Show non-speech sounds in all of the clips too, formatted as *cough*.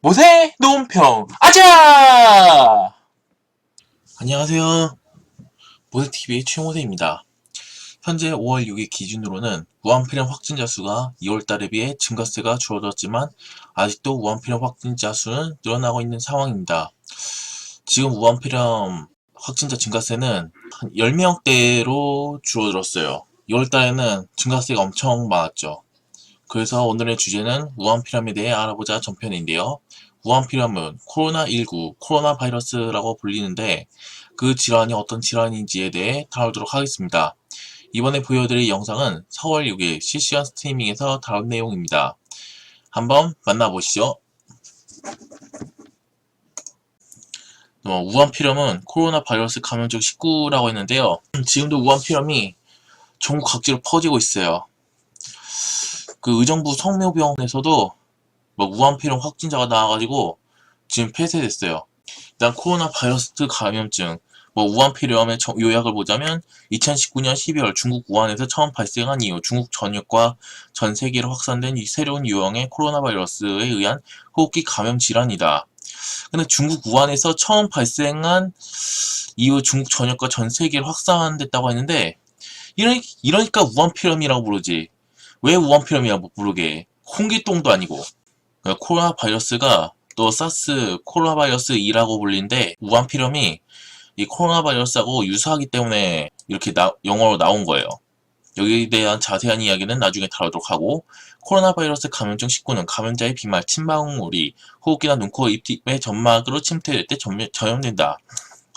모세 논평 아자! 안녕하세요. 모세TV의 최모세입니다. 현재 5월 6일 기준으로는 무한필연 확진자 수가 2월 달에 비해 증가세가 줄어들었지만 아직도 무한필연 확진자 수는 늘어나고 있는 상황입니다. 지금 무한필연 확진자 증가세는 한 10명대로 줄어들었어요. 2월 달에는 증가세가 엄청 많았죠. 그래서 오늘의 주제는 무한피렴에 대해 알아보자 전편인데요. 무한피렴은 코로나19, 코로나 바이러스라고 불리는데 그 질환이 어떤 질환인지에 대해 다루도록 하겠습니다. 이번에 보여드릴 영상은 4월 6일 실시간 스트리밍에서 다룬 내용입니다. 한번 만나보시죠. 어, 우한 피렴은 코로나 바이러스 감염적 식구라고 했는데요. 지금도 우한 피렴이 전국 각지로 퍼지고 있어요. 그 의정부 성묘병원에서도 뭐 무한폐렴 확진자가 나와가지고 지금 폐쇄됐어요. 일단 코로나 바이러스 감염증, 뭐 우한폐렴의 정- 요약을 보자면 2019년 12월 중국 우한에서 처음 발생한 이후 중국 전역과 전 세계로 확산된 이 새로운 유형의 코로나 바이러스에 의한 호흡기 감염 질환이다. 근데 중국 우한에서 처음 발생한 이후 중국 전역과 전 세계로 확산됐다고 했는데 이러, 이러니까 우한폐렴이라고 부르지. 왜 우한폐렴이야 못 부르게 홍기똥도 아니고 그러니까 코로나 바이러스가 또 사스 코로나 바이러스 2라고 불리는데 우한폐렴이 이 코로나 바이러스하고 유사하기 때문에 이렇게 나- 영어로 나온 거예요. 여기에 대한 자세한 이야기는 나중에 다루도록 하고 코로나 바이러스 감염증 19는 감염자의 비말, 침방울이 호흡기나 눈, 코, 입의 점막으로 침투될 때 전염- 전염된다.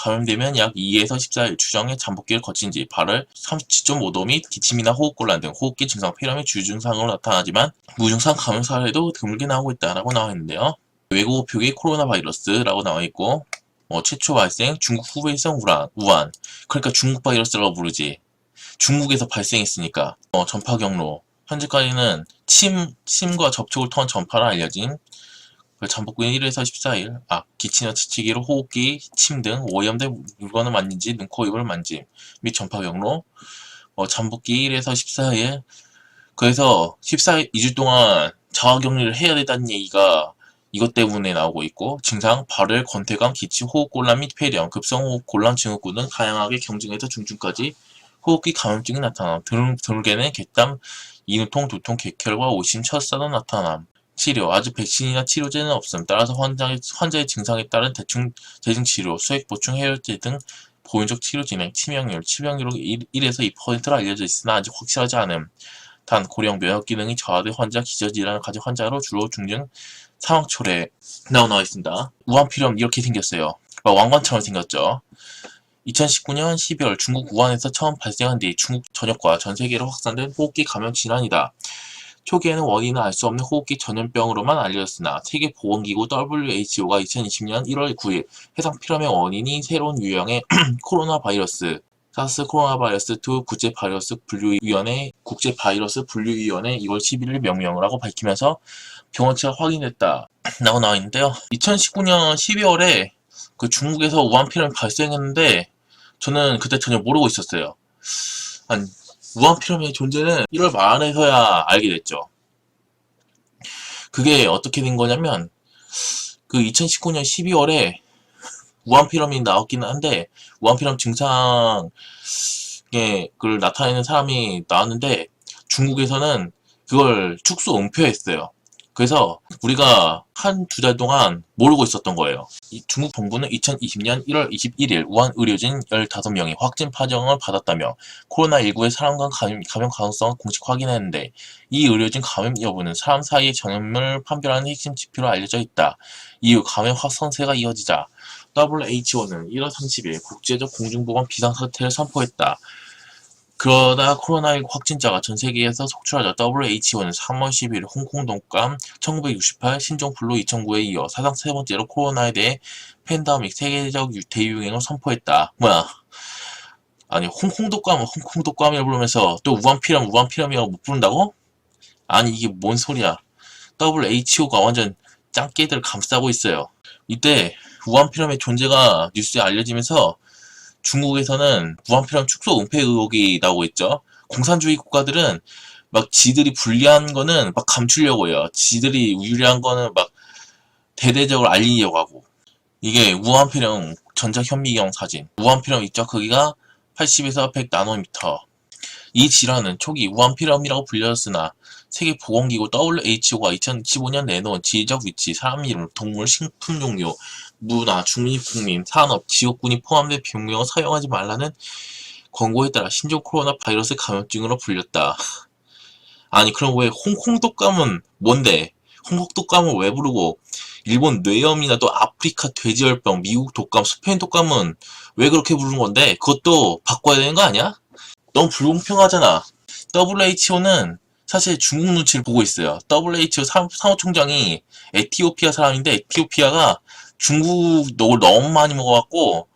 감염되면 약 2에서 14일 추정의 잠복기를 거친 뒤 발을 37.5도 및 기침이나 호흡곤란 등 호흡기 증상 폐렴의 주증상으로 나타나지만 무증상 감염 사례도 드물게 나오고 있다라고 나와 있는데요. 외국어 표기 코로나 바이러스라고 나와 있고 어, 최초 발생 중국 후베이성 우한, 우한 그러니까 중국 바이러스라고 부르지 중국에서 발생했으니까 어, 전파 경로 현재까지는 침, 침과 접촉을 통한 전파로 알려진 그 잠복기는 1에서 14일, 아, 기침이나 치치기로 호흡기, 침 등 오염된 물건을 만진지 눈, 코, 입을 만짐 및 전파 경로, 어, 잠복기 1에서 14일, 그래서 14일, 2주 동안 자가격리를 해야 된다는 얘기가 이것 때문에 나오고 있고, 증상, 발열, 권태감, 기침, 호흡곤란 및 폐렴, 급성호흡 곤란 증후군 등 다양하게 경증에서 중증까지 호흡기 감염증이 나타남, 드물, 드물게는 객담, 인후통, 두통, 객혈과 오심, 첫사도 나타남, 치료, 아직 백신이나 치료제는 없음. 따라서 환자의, 환자의 증상에 따른 대충, 대증 치료, 수액 보충 해열제 등 보인적 치료 진행, 치명률, 치명률은 1, 1에서 2%로 알려져 있으나 아직 확실하지 않음. 단, 고령 면역 기능이 저하된 환자, 기저질환을 가진 환자로 주로 중증 사망 초래 나와 나와 있습니다. 우한피렴 이렇게 생겼어요. 막 왕관처럼 생겼죠. 2019년 12월 중국 우한에서 처음 발생한 뒤 중국 전역과 전 세계로 확산된 호흡기 감염 질환이다. 초기에는 원인을 알수 없는 호흡기 전염병으로만 알려졌으나 세계보건기구 WHO가 2020년 1월 9일 해상 피렴의 원인이 새로운 유형의 *clears throat* 코로나 바이러스 사스 코로나 바이러스 2 국제 바이러스 분류위원회 국제 바이러스 분류위원회 2월 11일 명령을 하고 밝히면서 병원체가 확인됐다 *clears throat* 라고 나와 있는데요. 2019년 12월에 그 중국에서 우한 피렴이 발생했는데 저는 그때 전혀 모르고 있었어요. 한 우한 피라미의 존재는 1월 말에서야 알게 됐죠. 그게 어떻게 된 거냐면 그 2019년 12월에 우한 피라미드 나왔기는 한데 우한 피라미드 증상에 그걸 나타내는 사람이 나왔는데 중국에서는 그걸 축소 은폐했어요. 그래서 우리가 한 두 달 동안 모르고 있었던 거예요. 이 중국 정부는 2020년 1월 21일 우한 의료진 15명이 확진 판정을 받았다며 코로나19의 사람 간 감염, 감염 가능성을 공식 확인했는데 이 의료진 감염 여부는 사람 사이의 전염을 판별하는 핵심 지표로 알려져 있다. 이후 감염 확산세가 이어지자 WHO는 1월 30일 국제적 공중보건 비상사태를 선포했다. 그러다 코로나19 확진자가 전 세계에서 속출하자 WHO는 3월 10일 홍콩 독감 1968 신종플루 2009에 이어 사상 세 번째로 코로나에 대해 팬데믹 세계적 유- 대유행을 선포했다. 뭐야? 아니 홍콩 독감은 홍콩 독감이라 부르면서 또 우한 피렴 우한 피렴이라고 못 부른다고? 아니 이게 뭔 소리야? WHO가 완전 짱깨들 감싸고 있어요. 이때 우한 피렴의 존재가 뉴스에 알려지면서 중국에서는 피렴 축소 은폐 의혹이 나오고 있죠. 공산주의 국가들은 막 지들이 불리한 거는 막 감추려고 해요. 지들이 유리한 거는 막 대대적으로 알리려고 하고 이게 우한필형 전자현미경 사진 우한필형 입자 크기가 80에서 100 나노미터 이 질환은 초기 우한필염이라고 불렸으나 세계보건기구 WHO가 2015년 내놓은 지리적 위치, 사람 이름, 동물, 식품 종류, 문화, 중립국민, 산업, 지역군이 포함된 병명을 사용하지 말라는 권고에 따라 신종 코로나 바이러스 감염증으로 불렸다. 아니 그럼 왜 홍콩 독감은 뭔데? 홍콩 독감은 왜 부르고 일본 뇌염이나 또 아프리카 돼지열병, 미국 독감, 스페인 독감은 왜 그렇게 부르는 건데? 그것도 바꿔야 되는 거 아니야? 너무 불공평하잖아. WHO는 사실 중국 눈치를 보고 있어요. WHO 사, 사무총장이 에티오피아 사람인데 에티오피아가 중국 녹을 너무 많이 먹어갖고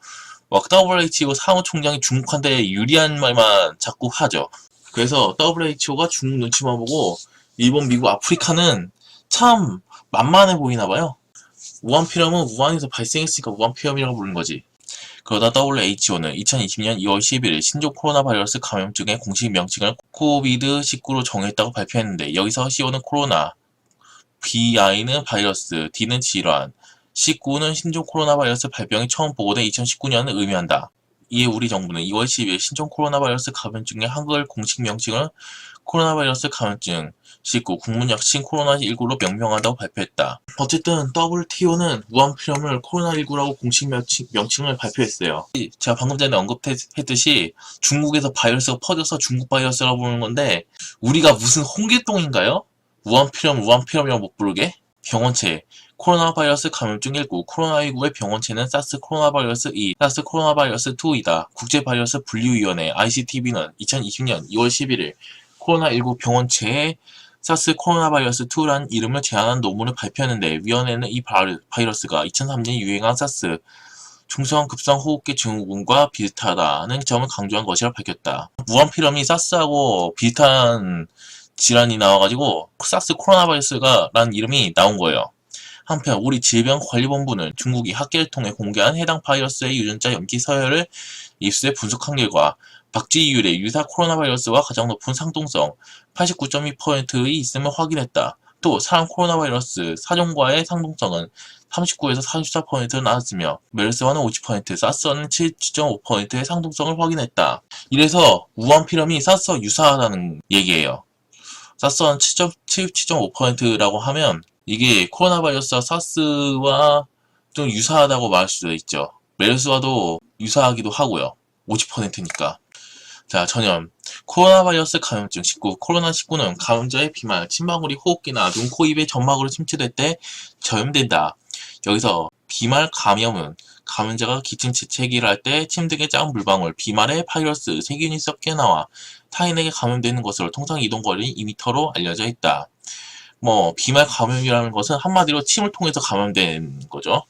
막 WHO 사무총장이 중국한테 유리한 말만 자꾸 하죠. 그래서 WHO가 중국 눈치만 보고 일본, 미국, 아프리카는 참 만만해 보이나 봐요. 우한피렴은 우한에서 발생했으니까 우한피렴이라고 부르는 거지. 그러다 WHO는 2020년 2월 11일 신종 코로나 바이러스 감염증의 공식 명칭을 코비드19로 정했다고 발표했는데 여기서 CO는 코로나, BI는 바이러스, D는 질환, 19는 신종 코로나 바이러스 발병이 처음 보고된 2019년을 의미한다. 이에 우리 정부는 2월 10일 신종 코로나 바이러스 감염증의 한글 공식 명칭을 코로나 바이러스 감염증 19 국문약 신 코로나19로 명명한다고 발표했다. 어쨌든 WTO는 무한피렴을 코로나19라고 공식 명칭, 명칭 을 발표했어요. 제가 방금 전에 언급했듯이 중국에서 바이러스가 퍼져서 중국 바이러스라고 부르는 건데 우리가 무슨 홍길동인가요? 무한피렴, 무한피렴이라고 못 부르게? 병원체 코로나 바이러스 감염증 19, 코로나19의 병원체는 사스 코로나 바이러스 2, 사스 코로나 바이러스 2이다. 국제 바이러스 분류위원회 ICTV는 2020년 2월 11일 코로나19 병원체에 사스 코로나 바이러스 2란 이름을 제안한 논문을 발표했는데 위원회는 이 바이러스가 2003년 유행한 사스 중성 급성 호흡기 증후군과 비슷하다는 점을 강조한 것이라 밝혔다. 무한 피렴이 사스하고 비슷한 질환이 나와가지고 사스 코로나 바이러스가 라는 이름이 나온 거예요. 한편 우리 질병관리본부는 중국이 학계를 통해 공개한 해당 바이러스의 유전자 염기 서열을 입수해 분석한 결과 박쥐이율의 유사 코로나 바이러스와 가장 높은 상동성 89.2%의 있음을 확인했다. 또 사람 코로나 바이러스 사종과의 상동성은 39에서 44%로 나왔으며 메르스와는 50%, 사스와는 77.5%의 상동성을 확인했다. 이래서 우한 피렴이 사스와 유사하다는 얘기예요. 사스와는 77.5%라고 하면 이게 코로나 바이러스와 사스와 좀 유사하다고 말할 수도 있죠. 메르스와도 유사하기도 하고요. 50%니까. 자, 전염. 코로나 바이러스 감염증 19. 코로나19는 감염자의 비말, 침방울이 호흡기나 눈, 코, 입에 점막으로 침투될 때 전염된다. 여기서 비말 감염은 감염자가 기침, 재채기를 할 때 침 등의 작은 물방울, 비말에 바이러스, 세균이 섞여 나와 타인에게 감염되는 것으로 통상 이동거리 2m로 알려져 있다. 뭐 비말 감염이라는 것은 한마디로 침을 통해서 감염된 거죠.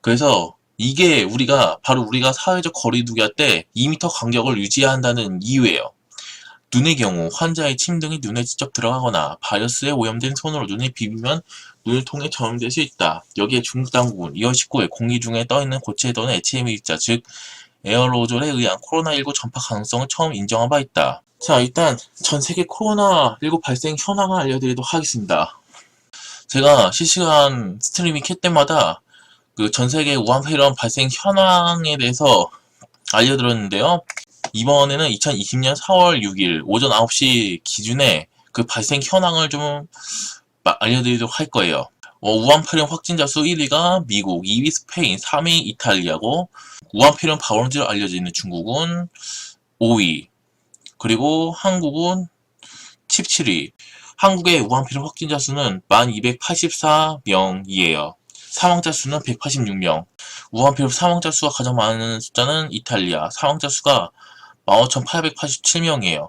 그래서 이게 우리가 바로 우리가 사회적 거리두기 할 때 2m 간격을 유지해야 한다는 이유예요. 눈의 경우 환자의 침 등이 눈에 직접 들어가거나 바이러스에 오염된 손으로 눈에 비비면 눈을 통해 전염될 수 있다. 여기에 중국 당국은 2월 19일 공기 중에 떠있는 고체에 떠는 HME 입자 즉 에어로졸에 의한 코로나19 전파 가능성을 처음 인정한 바 있다. 자 일단 전 세계 코로나19 발생 현황을 알려드리도록 하겠습니다. 제가 실시간 스트리밍 킬 때마다 그 전 세계 우한 폐렴 발생 현황에 대해서 알려드렸는데요. 이번에는 2020년 4월 6일 오전 9시 기준에 그 발생 현황을 좀 알려드리도록 할 거예요. 어, 우한폐렴 확진자 수 1위가 미국, 2위 스페인, 3위 이탈리아고 우한폐렴 발원지로 알려져 있는 중국은 5위, 그리고 한국은 17위. 한국의 우한피렴 확진자 수는 1284명이에요. 사망자 수는 186명. 우한피렴 사망자 수가 가장 많은 숫자는 이탈리아. 사망자 수가 15,887명이에요.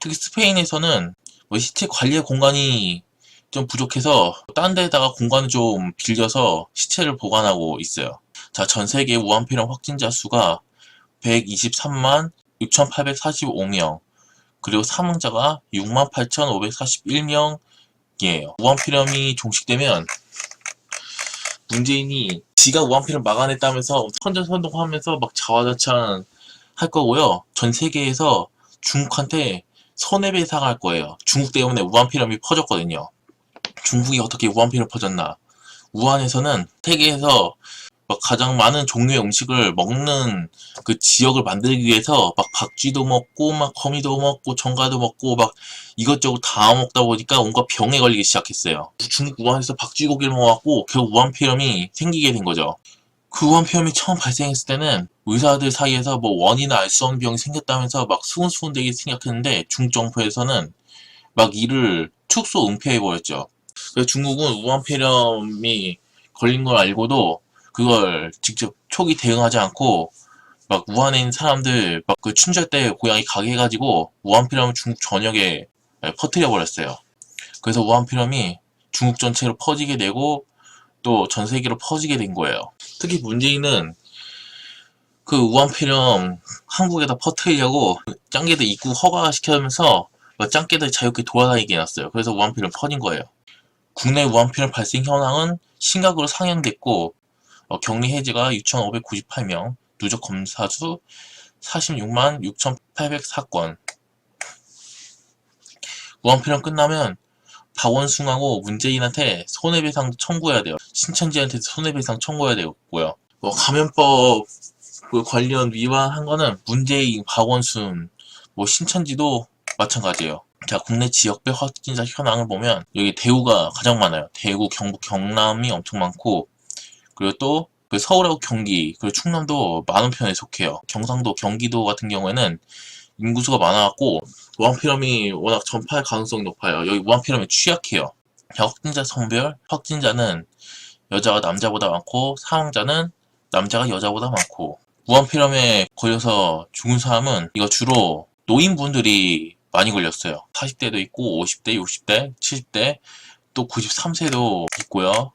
특히 스페인에서는 뭐 시체 관리의 공간이 좀 부족해서 딴 데다가 공간을 좀 빌려서 시체를 보관하고 있어요. 자, 전 세계 우한피렴 확진자 수가 123만 6,845명, 그리고 사망자가 68,541명이에요. 우한피렴이 종식되면 문재인이 지가 우한피렴 막아냈다면서 선전선동하면서 막 자화자찬 할 거고요. 전 세계에서 중국한테 손해배상할 거예요. 중국 때문에 우한피렴이 퍼졌거든요. 중국이 어떻게 우한피렴 퍼졌나? 우한에서는 세계에서 막 가장 많은 종류의 음식을 먹는 그 지역을 만들기 위해서 막 박쥐도 먹고 막 거미도 먹고 정가도 먹고 막 이것저것 다 먹다 보니까 온갖 병에 걸리기 시작했어요. 중국 우한에서 박쥐고기를 먹어갖고 결국 우한 폐렴이 생기게 된 거죠. 그 우한폐렴이 처음 발생했을 때는 의사들 사이에서 뭐 원인을 알 수 없는 병이 생겼다면서 막 수근수근되게 생각했는데 중국 정부에서는 막 이를 축소 은폐해버렸죠. 그래서 중국은 우한폐렴이 걸린 걸 알고도 그걸 직접 초기 대응하지 않고 막 우한에 있는 사람들 막 그 춘절 때 고향이 가게 해가지고 우한폐렴을 중국 전역에 퍼뜨려 버렸어요. 그래서 우한폐렴이 중국 전체로 퍼지게 되고 또 전 세계로 퍼지게 된 거예요. 특히 문재인은 그 우한폐렴 한국에다 퍼뜨리려고 짱개들 입국 허가시키면서 막 짱개들 자유롭게 돌아다니게 해놨어요. 그래서 우한폐렴 퍼진 거예요. 국내 우한폐렴 발생 현황은 심각으로 상향됐고 어, 격리 해제가 6,598명, 누적 검사 수 46만 6,804건. 우한폐렴 끝나면 박원순하고 문재인한테 손해배상 청구해야 돼요. 신천지한테 손해배상 청구해야 되고요. 뭐 감염법 그 관련 위반한 거는 문재인, 박원순, 뭐 신천지도 마찬가지예요. 자, 국내 지역별 확진자 현황을 보면 여기 대구가 가장 많아요. 대구, 경북, 경남이 엄청 많고 그리고 또그 서울하고 경기, 그리고 충남도 많은 편에 속해요. 경상도, 경기도 같은 경우에는 인구수가 많아갖고 우한폐렴이 워낙 전파할 가능성이 높아요. 여기 우한폐렴이 취약해요. 확진자 성별, 확진자는 여자가 남자보다 많고 사망자는 남자가 여자보다 많고 우한폐렴에 걸려서 죽은 사람은 이거 주로 노인분들이 많이 걸렸어요. 40대도 있고 50대, 60대, 70대, 또 93세도 있고요.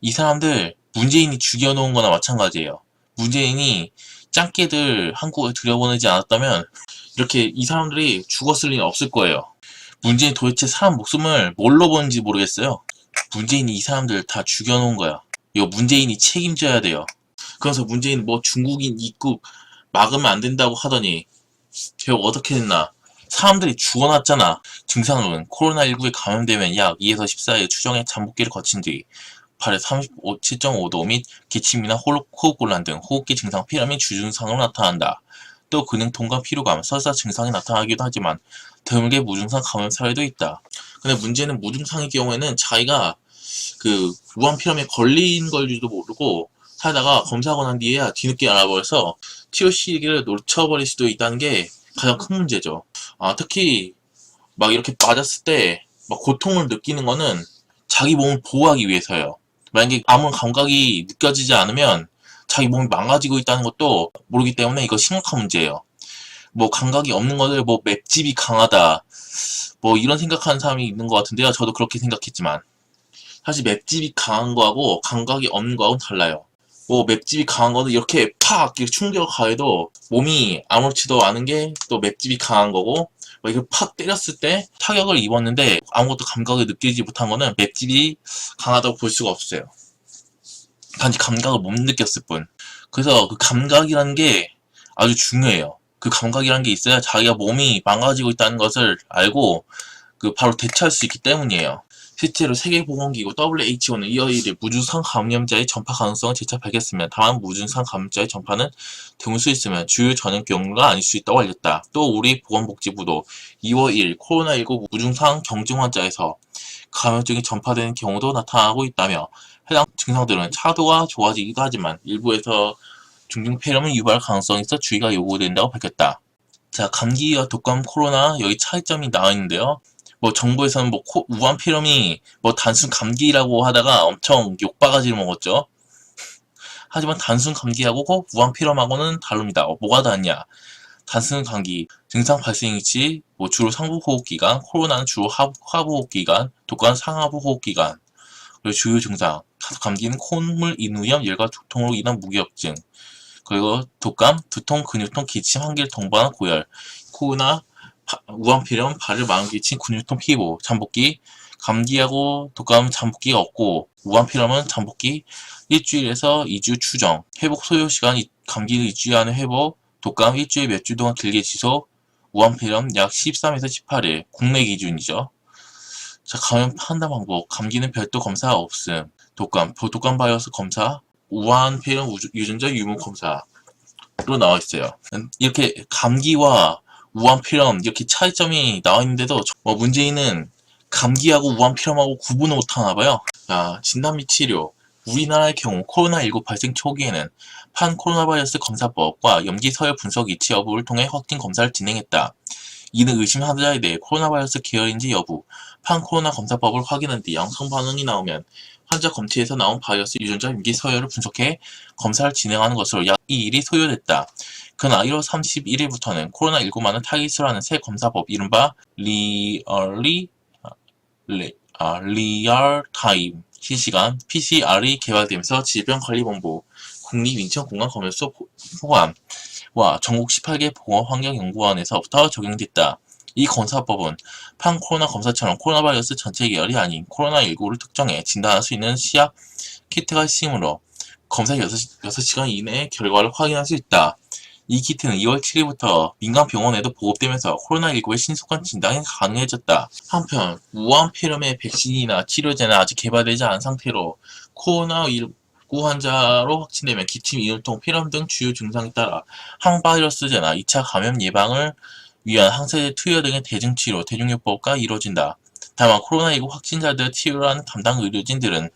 이 사람들 문재인이 죽여놓은 거나 마찬가지예요. 문재인이 짱깨들 한국에 들여보내지 않았다면 이렇게 이 사람들이 죽었을 리는 없을 거예요. 문재인 도대체 사람 목숨을 뭘로 보는지 모르겠어요. 문재인이 이 사람들 다 죽여놓은 거야. 이거 문재인이 책임져야 돼요. 그래서 문재인 뭐 중국인 입국 막으면 안 된다고 하더니 결국 어떻게 됐나? 사람들이 죽어났잖아. 증상은 코로나19에 감염되면 약 2에서 14일 추정의 잠복기를 거친 뒤 8에 37.5도 및 기침이나 호흡곤란 등 호흡기 증상 피로미 주증상으로 나타난다. 또 근육통과 피로감, 설사 증상이 나타나기도 하지만 드물게 무증상 감염 사례도 있다. 근데 문제는 무증상의 경우에는 자기가 그 우한 피로미에 걸린 걸지도 모르고 살다가 검사하고 난 뒤에야 뒤늦게 알아버려서 치료 시기를 놓쳐버릴 수도 있다는 게 가장 큰 문제죠. 아, 특히 막 이렇게 맞았을 때 막 고통을 느끼는 거는 자기 몸을 보호하기 위해서예요. 만약에 아무 감각이 느껴지지 않으면 자기 몸이 망가지고 있다는 것도 모르기 때문에 이거 심각한 문제예요. 뭐 감각이 없는 것을 뭐 맵집이 강하다 뭐 이런 생각하는 사람이 있는 것 같은데요. 저도 그렇게 생각했지만 사실 맵집이 강한 거하고 감각이 없는 거하고는 달라요. 뭐 맵집이 강한 거는 이렇게 팍 이렇게 충격을 가해도 몸이 아무렇지도 않은 게 또 맵집이 강한 거고 뭐 이걸 팍 때렸을 때 타격을 입었는데 아무것도 감각을 느끼지 못한 거는 맵집이 강하다고 볼 수가 없어요. 단지 감각을 못 느꼈을 뿐. 그래서 그 감각이라는 게 아주 중요해요. 그 감각이라는 게 있어야 자기가 몸이 망가지고 있다는 것을 알고 그 바로 대처할 수 있기 때문이에요. 실제로 세계보건기구 WHO는 이어 1일 무증상 감염자의 전파 가능성을 재차 밝혔으며 다만 무증상 감염자의 전파는 드물 수 있으면 주요 전염 경로가 아닐 수 있다고 알렸다. 또 우리 보건복지부도 2월 1일 코로나19 무증상 경증 환자에서 감염증이 전파되는 경우도 나타나고 있다며 해당 증상들은 차도가 좋아지기도 하지만 일부에서 중증 폐렴을 유발할 가능성이 있어 주의가 요구된다고 밝혔다. 자, 감기와 독감, 코로나 여기 차이점이 나와 있는데요. 뭐 정부에서는 뭐 코, 우한 폐렴이 뭐 단순 감기라고 하다가 엄청 욕바가지를 먹었죠. 하지만 단순 감기하고 우한 폐렴하고는 다릅니다. 어, 뭐가 다르냐? 단순 감기 증상 발생 위치 뭐 주로 상부 호흡 기간, 코로나는 주로 하부, 호흡 기간, 독감은 상하부 호흡 기간. 그리고 주요 증상 감기는 콧물, 인후염, 열과 두통으로 인한 무기력증. 그리고 독감, 두통, 근육통, 기침, 한길 동반 고열. 코로나 우한폐렴, 발을 마음 기침, 근육통, 피부, 잠복기, 감기하고 독감 잠복기가 없고 우한폐렴은 잠복기 일주일에서 2주 추정, 회복 소요 시간 감기를 2주 안에 회복, 독감 일주일 몇 주 동안 길게 지속, 우한폐렴 약 13에서 18일, 국내 기준이죠. 자, 감염 판단 방법. 감기는 별도 검사 없음. 독감, 독감 바이러스 검사, 우한 폐렴 유전자 유무 검사로 나와 있어요. 음, 이렇게 감기와 우한 폐렴 이렇게 차이점이 나와 있는데도 뭐 문재인은 감기하고 우한 폐렴하고 구분을 못하나 봐요. 자, 진단 및 치료. 우리나라의 경우 코로나19 발생 초기에는 판 코로나 바이러스 검사법과 염기 서열 분석 이치 여부를 통해 확진 검사를 진행했다. 이는 의심 환자에 대해 코로나 바이러스 계열인지 여부, 판 코로나 검사법을 확인한 뒤 양성 반응이 나오면 환자 검체에서 나온 바이러스 유전자 염기 서열을 분석해 검사를 진행하는 것으로 약 2일이 소요됐다. 그러나 1월 31일부터는 코로나19만을 타깃으로 하는 새 검사법 이른바 리얼리 리, 아, 리얼 타임 실시간 PCR이 개발되면서 질병관리본부 국립인천공항검역소 포함과 전국 18개 보건환경연구원에서부터 적용됐다. 이 검사법은 판 코로나 검사처럼 코로나 바이러스 전체 계열이 아닌 코로나19를 특정해 진단할 수 있는 시약 키트가 있으므로 검사 6, 6시간 이내에 결과를 확인할 수 있다. 이 키트는 2월 7일부터 민간 병원에도 보급되면서 코로나19의 신속한 진단이 가능해졌다. 한편 우한 폐렴의 백신이나 치료제는 아직 개발되지 않은 상태로 코로나19 환자로 확진되면 기침, 이율통, 폐렴 등 주요 증상에 따라 항바이러스제나 2차 감염 예방을 위한 항세제 투여 등의 대증치료, 대중요법가 이루어진다. 다만 코로나19 확진자들 치료를 하는 담당 의료진들은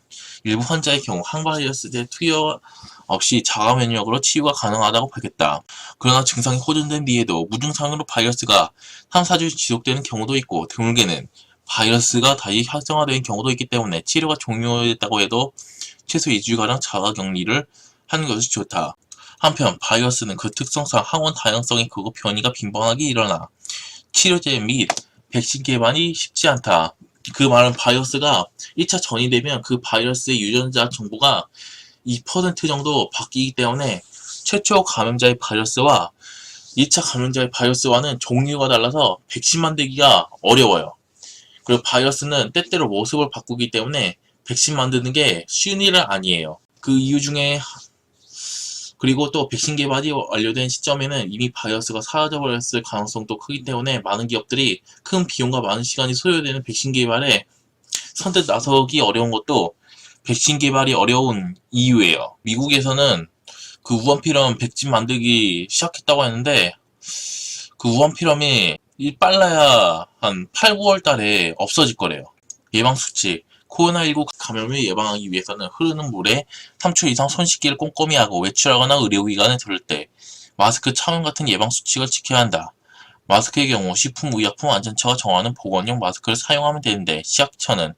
일부 환자의 경우 항바이러스제 투여 없이 자가 면역으로 치유가 가능하다고 밝혔다. 그러나 증상이 호전된 뒤에도 무증상으로 바이러스가 3, 4주 지속되는 경우도 있고 드물게는 바이러스가 다시 활성화된 경우도 있기 때문에 치료가 종료됐다고 해도 최소 2주가량 자가 격리를 하는 것이 좋다. 한편 바이러스는 그 특성상 항원 다양성이 크고 변이가 빈번하게 일어나 치료제 및 백신 개발이 쉽지 않다. 그 말은 바이러스가 1차 전이되면 그 바이러스의 유전자 정보가 2% 정도 바뀌기 때문에 최초 감염자의 바이러스와 2차 감염자의 바이러스와는 종류가 달라서 백신 만들기가 어려워요. 그리고 바이러스는 때때로 모습을 바꾸기 때문에 백신 만드는 게 쉬운 일은 아니에요. 그 이유 중에 그리고 또 백신 개발이 완료된 시점에는 이미 바이러스가 사라져 버렸을 가능성도 크기 때문에 많은 기업들이 큰 비용과 많은 시간이 소요되는 백신 개발에 선뜻 나서기 어려운 것도 백신 개발이 어려운 이유예요. 미국에서는 그 우한피렴 백신 만들기 시작했다고 했는데 그 우한피렴이 이 빨라야 한 8, 9월 달에 없어질 거래요. 예방수칙 코로나19 감염을 예방하기 위해서는 흐르는 물에 3초 이상 손 씻기를 꼼꼼히 하고 외출하거나 의료기관에 들을 때 마스크 착용 같은 예방수칙을 지켜야 한다. 마스크의 경우 식품의약품안전처가 정하는 보건용 마스크를 사용하면 되는데 시약처는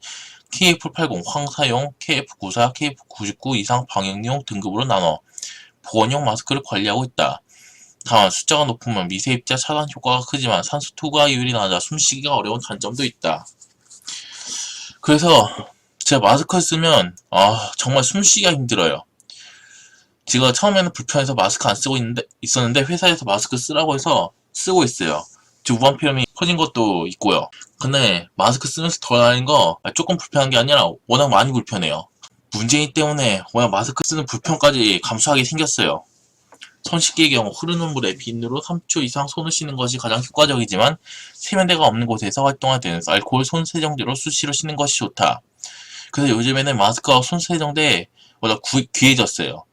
KF80 황사용, KF94, KF99 이상 방역용 등급으로 나눠 보건용 마스크를 관리하고 있다. 다만 숫자가 높으면 미세입자 차단 효과가 크지만 산소 투과율이 낮아 숨쉬기가 어려운 단점도 있다. 그래서 제가 마스크를 쓰면 아 정말 숨쉬기가 힘들어요. 제가 처음에는 불편해서 마스크 안 쓰고 있는데, 있었는데 회사에서 마스크 쓰라고 해서 쓰고 있어요. 지금 우한폐렴이 퍼진 것도 있고요. 근데 마스크 쓰면서 덜 나는 거 조금 불편한 게 아니라 워낙 많이 불편해요. 문재인 때문에 워낙 마스크 쓰는 불편까지 감수하게 생겼어요. 손 씻기의 경우 흐르는 물에 비누로 3초 이상 손을 씻는 것이 가장 효과적이지만 세면대가 없는 곳에서 활동할 때는 알코올 손 세정제로 수시로 씻는 것이 좋다. 그래서 요즘에는 마스크와 손세정제 보다 귀해졌어요.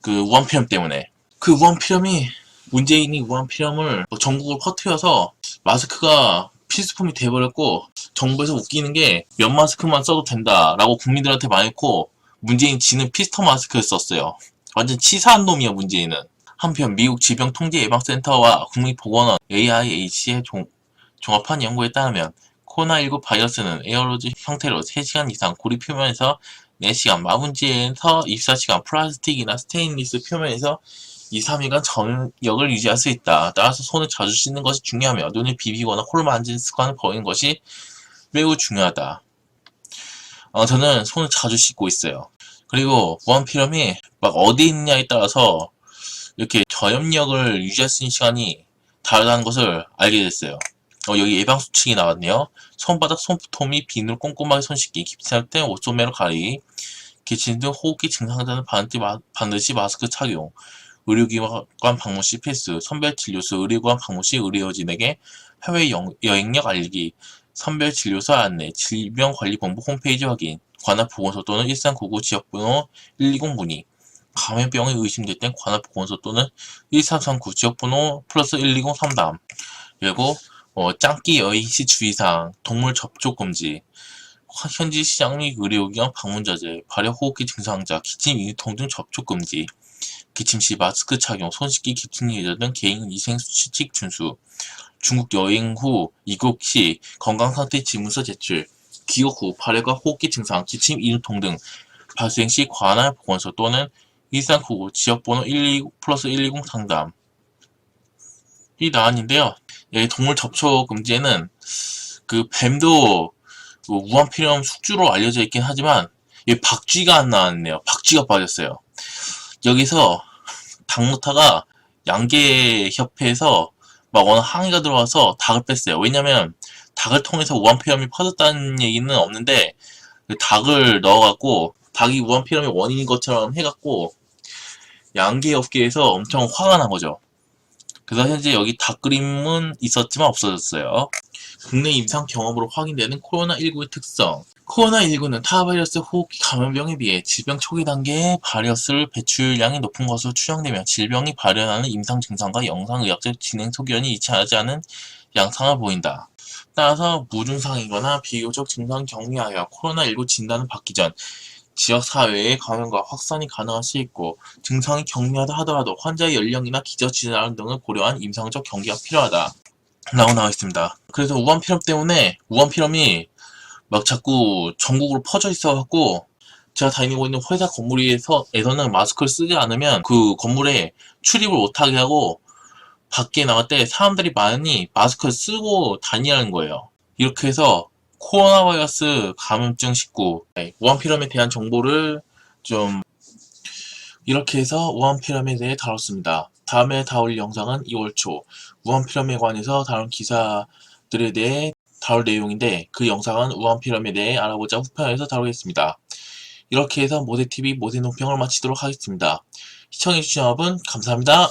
그 우한피렴 때문에. 그 우한피렴이 문재인이 우한피렴을 전국을 퍼뜨려서 마스크가 필수품이 돼버렸고 정부에서 웃기는 게 면 마스크만 써도 된다라고 국민들한테 말했고 문재인 지는 피스터 마스크를 썼어요. 완전 치사한 놈이야 문재인은. 한편 미국 질병통제예방센터와 국립보건원 AIH의 종, 종합한 연구에 따르면 코로나19 바이러스는 에어로즈 형태로 3시간 이상 고리 표면에서 4시간, 마분지에서 24시간, 플라스틱이나 스테인리스 표면에서 2, 3일간 정력을 유지할 수 있다. 따라서 손을 자주 씻는 것이 중요하며 눈을 비비거나 코를 만지는 습관을 버리는 것이 매우 중요하다. 어, 저는 손을 자주 씻고 있어요. 그리고 무한피렴이 막 어디 있느냐에 따라서 이렇게 저염력을 유지할 수 있는 시간이 다르다는 것을 알게 됐어요. 어, 여기 예방 수칙이 나왔네요. 손바닥, 손톱 및 비누로 꼼꼼하게 손 씻기, 기침할 때 옷소매로 가리기, 기침 등 호흡기 증상자는 반드시 마스크 착용, 의료기관 방문 시 필수, 선별 진료소 의료기관 방문 시 의료진에게 해외 여행력 알리기, 선별 진료소 안내, 질병관리본부 홈페이지 확인, 관할 보건소 또는 1399 지역번호 120 문의, 감염병에 의심될 땐 관할 보건소 또는 1339 지역번호 플러스 120 상담, 그리고 어, 짱끼 여행시 주의사항, 동물 접촉 금지, 화- 현지 시장 및 의료기관 방문 자제, 발열 호흡기 증상자, 기침 인통 등 접촉 금지, 기침 시 마스크 착용, 손 씻기, 기침 예절 등 개인 위생 수칙 준수, 중국 여행 후 입국 시 건강 상태 질문서 제출, 귀국 후 발열과 호흡기 증상, 기침 인통 등 발생 시 관할 보건소 또는 1399 지역번호 129 플러스 120 상담. 이 나왔는데요. 여기 동물 접촉 금지에는 그 뱀도 그 우한폐렴 숙주로 알려져 있긴 하지만 이 박쥐가 안 나왔네요. 박쥐가 빠졌어요. 여기서 당무타가 양계협회에서 막 워낙 항의가 들어와서 닭을 뺐어요. 왜냐면 닭을 통해서 우한폐렴이 퍼졌다는 얘기는 없는데 그 닭을 넣어갖고 닭이 우한폐렴의 원인인 것처럼 해갖고 양계업계에서 엄청 화가 난 거죠. 그래서 현재 여기 닭 그림은 있었지만 없어졌어요. 국내 임상 경험으로 확인되는 코로나19의 특성. 코로나19는 타 바이러스 호흡기 감염병에 비해 질병 초기 단계의 바이러스 배출량이 높은 것으로 추정되며 질병이 발현하는 임상 증상과 영상의학적 진행 소견이 일치하지 않은 양상을 보인다. 따라서 무증상이거나 비교적 증상 경미하여 코로나19 진단을 받기 전 지역 사회의 감염과 확산이 가능할 수 있고 증상이 경미하다 하더라도 환자의 연령이나 기저 질환 등을 고려한 임상적 경계가 필요하다. 라고 나와 있습니다. 그래서 우한폐렴 때문에 우한폐렴이 막 자꾸 전국으로 퍼져 있어갖고 제가 다니고 있는 회사 건물 에서에서는 마스크를 쓰지 않으면 그 건물에 출입을 못하게 하고 밖에 나갈 때 사람들이 많이 마스크를 쓰고 다니라는 거예요. 이렇게 해서 코로나 바이러스 감염증 19 네, 우한폐렴에 대한 정보를 좀 이렇게 해서 우한폐렴에 대해 다뤘습니다. 다음에 다룰 영상은 2월 초 우한폐렴에 관해서 다룬 기사들에 대해 다룰 내용인데 그 영상은 우한폐렴에 대해 알아보자 후편에서 다루겠습니다. 이렇게 해서 모세TV 모세논평을 마치도록 하겠습니다. 시청해주신 여러분 감사합니다.